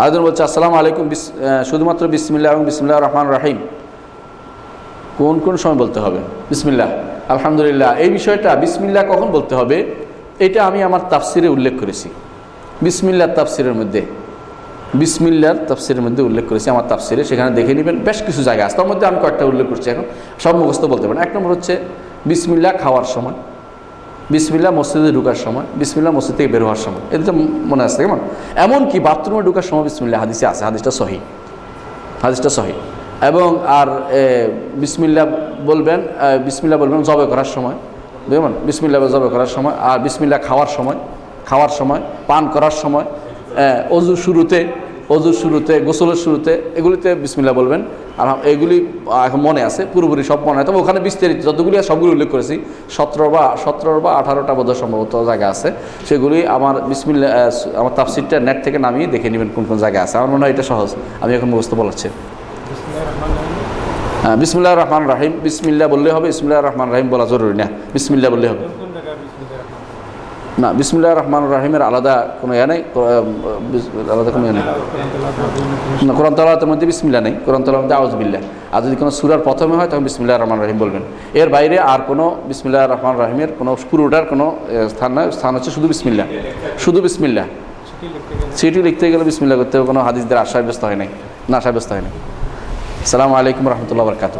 আরেকজন বলছে, আসসালামু আলাইকুম শুধুমাত্র বিসমিল্লাহ এবং বিসমিল্লাহ রহমান রাহিম। কোন কোন সময় বলতে হবে? বিসমিল্লাহ। আলহামদুলিল্লাহ। এই বিষয়টা বিসমিল্লাহ কখন বলতে হবে? এটা আমি আমার তাফসিরে উল্লেখ করেছি। বিসমিল্লাহ তাফসিরের মধ্যে। বিসমিল্লার তাফসিরের মধ্যে উল্লেখ করেছি আমার তাফসিরে। সেখানে দেখে নেবেন বেশ কিছু জায়গা আছে। তার মধ্যে আমি কয়েকটা উল্লেখ করছি এখন। সব মুখস্থ বলতে পারেন। এক নম্বর হচ্ছে, বিসমিল্লাহ খাওয়ার সময়। বিসমিল্লাহ মসজিদে ঢুকার সময় বিসমিল্লাহ মসজিদ থেকে বের হওয়ার সময়। এটা মনে আছে কেমন? এমনকি বাথরুমে ঢুকার সময় বিসমিল্লাহ হাদিসে আছে হাদিসটা সহি। হাদিসটা সহি। এবং আর এ, বিসমিল্লাহ বলবেন এ, বিসমিল্লাহ বলবেন জবে করার সময়। বুঝলেন বিসমিল্লাহ জবে করার সময় আর বিসমিল্লাহ খাওয়ার সময় খাওয়ার সময় পান করার সময় অজু শুরুতে অজুর শুরুতে গোসলের শুরুতে এগুলিতে বিসমিল্লাহ বলবেন। আর এগুলি এখন মনে আছে পুরোপুরি সব মনে হয় তবে ওখানে বিস্তারিত যতগুলি সবগুলি উল্লেখ করেছি। সতেরো বা সতেরো বা আঠারোটা বোধহয় সম্ভবত জায়গা আছে। সেগুলি আমার বিসমিল্লা আমার তাফসিরটা নেট থেকে নামিয়ে দেখে নেবেন কোন কোন জায়গা আছে। আমার মনে হয় এটা সহজ। আমি এখন মুখস্থ বলাচ্ছি। হ্যাঁ বিসমিল্লাহ রহমান রাহিম। বিসমিল্লাহ বললে হবে বিসমিল্লাহ রহমান রাহিম বলা জরুরি না। বিসমিল্লাহ বললে হবে। না বিসমিল্লাহ রহমান রাহিমের আলাদা কোনো ইয়ে নেই আলাদা কোনো ইয়ে নেই। না, কোরআন মধ্যে বিসমিল্লা নেই, কোরআন তালার মধ্যে আউজবিল্লা আর যদি কোনো সুরার প্রথমে হয়, তখন বিসমিল্লাহ রহমান রাহিম বলবেন। এর বাইরে আর কোনো বিসমিল্লাহ রহমান রাহিমের কোনো পুরোটার কোনো স্থান নয় স্থান হচ্ছে শুধু বিসমিল্লা। শুধু বিসমিল্লা। সিটি লিখতে গেলে বিসমিল্লা করতে কোনো হাদিসদের আশা ব্যস্ত হয় নাই, না আশা ব্যস্ত হয় নাই। সালামু আলাইকুম রহমতুল্লাহ বরকাত